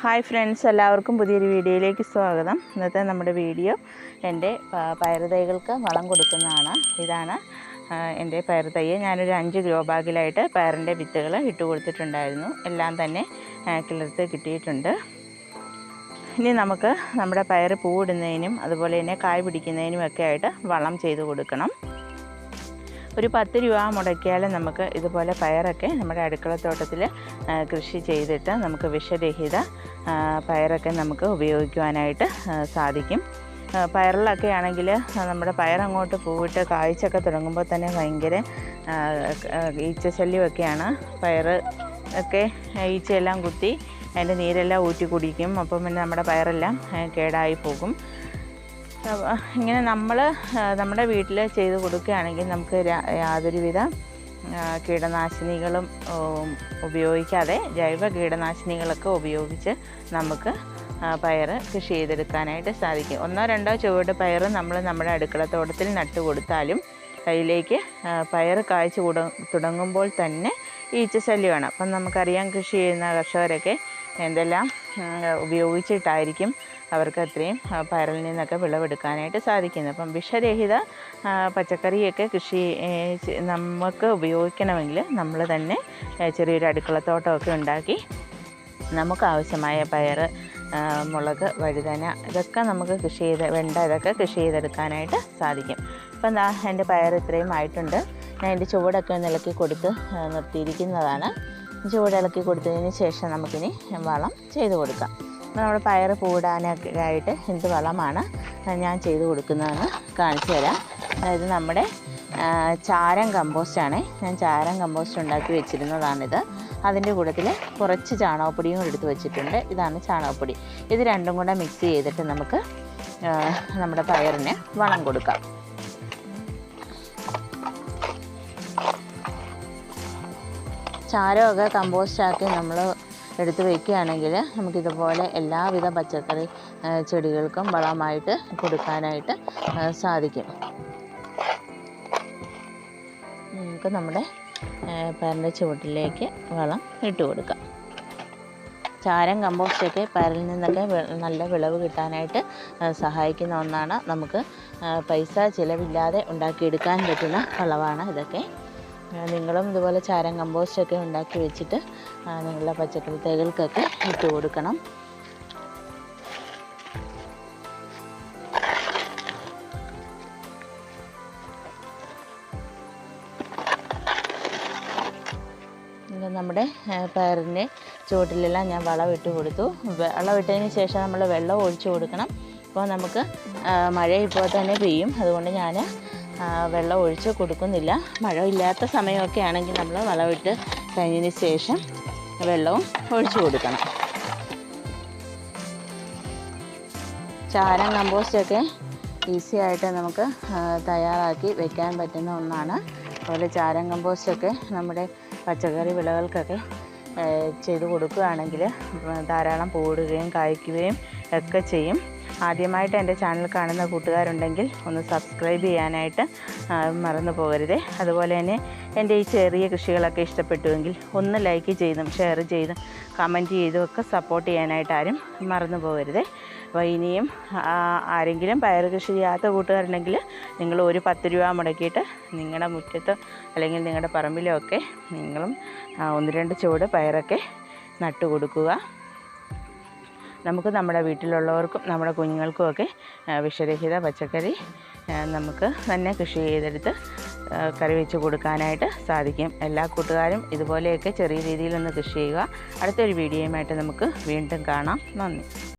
Hi friends എല്ലാവർക്കും പുതിയൊരു വീഡിയോയിലേക്ക് സ്വാഗതം. ഇന്നത്തെ നമ്മുടെ വീഡിയോ എന്റെ പയറുതൈകൾക്ക് വളം കൊടുക്കുന്നതാണ്. ഇതാണ് എന്റെ പയറുതൈ ഞാനൊരു അഞ്ച് ഗ്രോ ബാഗിലായിട്ട് പയറിന്റെ വിത്തുകൾ ഇട്ട് കൊടുത്തിട്ടുണ്ടായിരുന്നു. എല്ലാം തന്നെ കിളിർത്ത് കിട്ടിയിട്ടുണ്ട്. ഇനി നമുക്ക് നമ്മുടെ പയർ പൂവിടുന്നതിനും അതുപോലെ തന്നെ കായ് പിടിക്കുന്നതിനും ഒക്കെ ആയിട്ട് വളം ചെയ്ത് കൊടുക്കണം. ഒരു പത്ത് രൂപ മുടക്കിയാൽ നമുക്ക് ഇതുപോലെ പയറൊക്കെ നമ്മുടെ അടുക്കളത്തോട്ടത്തിൽ കൃഷി ചെയ്തിട്ട് നമുക്ക് വിഷരഹിത പയറൊക്കെ നമുക്ക് ഉപയോഗിക്കുവാനായിട്ട് സാധിക്കും. പയറിലൊക്കെ ആണെങ്കിൽ നമ്മുടെ പയറങ്ങോട്ട് പൂവിട്ട് കായ്ച്ചൊക്കെ തുടങ്ങുമ്പോൾ തന്നെ ഭയങ്കര ഈച്ചശല്യമൊക്കെയാണ്. പയർ ഒക്കെ ഈച്ചയെല്ലാം കുത്തി അതിന്റെ നീരെല്ലാം ഊറ്റി കുടിക്കും അപ്പം പിന്നെ നമ്മുടെ പയറെല്ലാം കേടായി പോകും. ഇങ്ങനെ നമ്മൾ നമ്മുടെ വീട്ടിൽ ചെയ്ത് കൊടുക്കുകയാണെങ്കിൽ നമുക്ക് യാതൊരുവിധ കീടനാശിനികളും ഉപയോഗിക്കാതെ ജൈവ കീടനാശിനികളൊക്കെ ഉപയോഗിച്ച് നമുക്ക് പയർ കൃഷി ചെയ്തെടുക്കാനായിട്ട് സാധിക്കും. ഒന്നോ രണ്ടോ ചുവട് പയർ നമ്മൾ നമ്മുടെ അടുക്കളത്തോട്ടത്തിൽ നട്ടു കൊടുത്താലും കയ്യിലേക്ക് പയർ കായ്ച്ചു തുടങ്ങുമ്പോൾ തന്നെ ഈച്ചശല്യമാണ് അപ്പം നമുക്കറിയാം കൃഷി ചെയ്യുന്ന കർഷകരൊക്കെ എന്തെല്ലാം ഉപയോഗിച്ചിട്ടായിരിക്കും അവർക്ക് അത്രയും പയറിൽ നിന്നൊക്കെ വിളവെടുക്കാനായിട്ട് സാധിക്കുന്നത്. അപ്പം വിഷരഹിത പച്ചക്കറിയൊക്കെ കൃഷി നമുക്ക് ഉപയോഗിക്കണമെങ്കിൽ നമ്മൾ തന്നെ ചെറിയൊരു അടുക്കളത്തോട്ടമൊക്കെ ഉണ്ടാക്കി നമുക്ക് ആവശ്യമായ പയർ മുളക് വഴുതന ഇതൊക്കെ നമുക്ക് കൃഷി ചെയ്ത് വെണ്ട ഇതൊക്കെ കൃഷി ചെയ്തെടുക്കാനായിട്ട് സാധിക്കും. ഇപ്പം എന്റെ പയർ ഇത്രയും ആയിട്ടുണ്ട്. ഞാൻ എന്റെ ചുവടൊക്കെ ഒന്ന് കൊടുത്ത് നിർത്തിയിരിക്കുന്നതാണ്. ചുവട് ഇളക്കി കൊടുത്തതിന് ശേഷം നമുക്കിനി വളം ചെയ്ത് കൊടുക്കാം. അപ്പോൾ നമ്മുടെ പയർ പൂടാനൊക്കെ ആയിട്ട് എന്ത് വളമാണ് ഞാൻ ചെയ്ത് കൊടുക്കുന്നതെന്ന് കാണിച്ചു തരാം. അതായത് നമ്മുടെ ചാരം കമ്പോസ്റ്റാണ്. ഞാൻ ചാരം കമ്പോസ്റ്റ് ഉണ്ടാക്കി വെച്ചിരുന്നതാണിത്. അതിന്റെ കൂട്ടത്തിൽ കുറച്ച് ചാണകപ്പൊടിയും എടുത്ത് വെച്ചിട്ടുണ്ട്. ഇതാണ് ചാണകപ്പൊടി. ഇത് രണ്ടും കൂടെ മിക്സ് ചെയ്തിട്ട് നമുക്ക് നമ്മുടെ പയറിന് വളം കൊടുക്കാം. ചാരമൊക്കെ കമ്പോസ്റ്റാക്കി നമ്മൾ എടുത്ത് വയ്ക്കുകയാണെങ്കിൽ നമുക്കിതുപോലെ എല്ലാവിധ പച്ചക്കറി ചെടികൾക്കും വളമായിട്ട് കൊടുക്കാനായിട്ട് സാധിക്കും. നമുക്ക് നമ്മുടെ പരന്റെ ചുവട്ടിലേക്ക് വളം ഇട്ട് കൊടുക്കാം. ചാരം കമ്പോസ്റ്റൊക്കെ പരൽ നിന്നൊക്കെ നല്ല വിളവ് കിട്ടാനായിട്ട് സഹായിക്കുന്ന ഒന്നാണ് നമുക്ക് പൈസ ചിലവില്ലാതെ ഉണ്ടാക്കിയെടുക്കാൻ പറ്റുന്ന വളമാണ് ഇതൊക്കെ. നിങ്ങളും ഇതുപോലെ ചാരം കമ്പോസ്റ്റൊക്കെ ഉണ്ടാക്കി വെച്ചിട്ട് നിങ്ങളുടെ പച്ചക്കറി തൈകൾക്കൊക്കെ ഇട്ട് കൊടുക്കണം. നമ്മുടെ പയറിന്റെ ചുവട്ടിലെല്ലാം ഞാൻ വളമിട്ട് കൊടുത്തു. വളമിട്ടതിന് ശേഷം നമ്മൾ വെള്ളം ഒഴിച്ചു കൊടുക്കണം. അപ്പോൾ നമുക്ക് മഴ ഇപ്പോൾ തന്നെ പെയ്യും. അതുകൊണ്ട് ഞാൻ വെള്ളം ഒഴിച്ച് കൊടുക്കുന്നില്ല. മഴ ഇല്ലാത്ത സമയമൊക്കെ ആണെങ്കിൽ നമ്മൾ വളമിട്ട് കഴിഞ്ഞതിന് ശേഷം വെള്ളവും ഒഴിച്ചു കൊടുക്കണം. ചാരം കമ്പോസ്റ്റൊക്കെ ഈസി ആയിട്ട് നമുക്ക് തയ്യാറാക്കി വെക്കാൻ പറ്റുന്ന ഒന്നാണ്. അതുപോലെ ചാരം കമ്പോസ്റ്റൊക്കെ നമ്മുടെ പച്ചക്കറി വിളകൾക്കൊക്കെ ചെയ്ത് കൊടുക്കുകയാണെങ്കിൽ ധാരാളം പൂടുകയും കായ്ക്കുകയും ഒക്കെ ചെയ്യും. ആദ്യമായിട്ട് എന്റെ ചാനൽ കാണുന്ന കൂട്ടുകാരുണ്ടെങ്കിൽ ഒന്ന് സബ്സ്ക്രൈബ് ചെയ്യാനായിട്ട് മറന്നു പോകരുതേ. അതുപോലെ തന്നെ എന്റെ ഈ ചെറിയ കൃഷികളൊക്കെ ഇഷ്ടപ്പെട്ടുവെങ്കിൽ ഒന്ന് ലൈക്ക് ചെയ്തും ഷെയർ ചെയ്തും കമന്റ് ചെയ്തും ഒക്കെ സപ്പോർട്ട് ചെയ്യാനായിട്ട് ആരും മറന്നു പോകരുതേ. അപ്പോൾ ഇനിയും ആരെങ്കിലും പയർ കൃഷി ചെയ്യാത്ത കൂട്ടുകാരുണ്ടെങ്കിൽ നിങ്ങൾ ഒരു പത്ത് രൂപ മുടക്കിയിട്ട് നിങ്ങളുടെ മുറ്റത്ത് അല്ലെങ്കിൽ നിങ്ങളുടെ പറമ്പിലോ ഒക്കെ നിങ്ങളും ഒന്ന് രണ്ട് ചുവട് പയറൊക്കെ നട്ടു കൊടുക്കുക നമുക്ക് നമ്മുടെ വീട്ടിലുള്ളവർക്കും നമ്മുടെ കുഞ്ഞുങ്ങൾക്കുമൊക്കെ വിഷരഹിത പച്ചക്കറി നമുക്ക് തന്നെ കൃഷി ചെയ്തെടുത്ത് കറി വെച്ച് കൊടുക്കാനായിട്ട് സാധിക്കും. എല്ലാ കൂട്ടുകാരും ഇതുപോലെയൊക്കെ ചെറിയ രീതിയിലൊന്ന് കൃഷി ചെയ്യുക. അടുത്തൊരു വീഡിയോയുമായിട്ട് നമുക്ക് വീണ്ടും കാണാം. നന്ദി.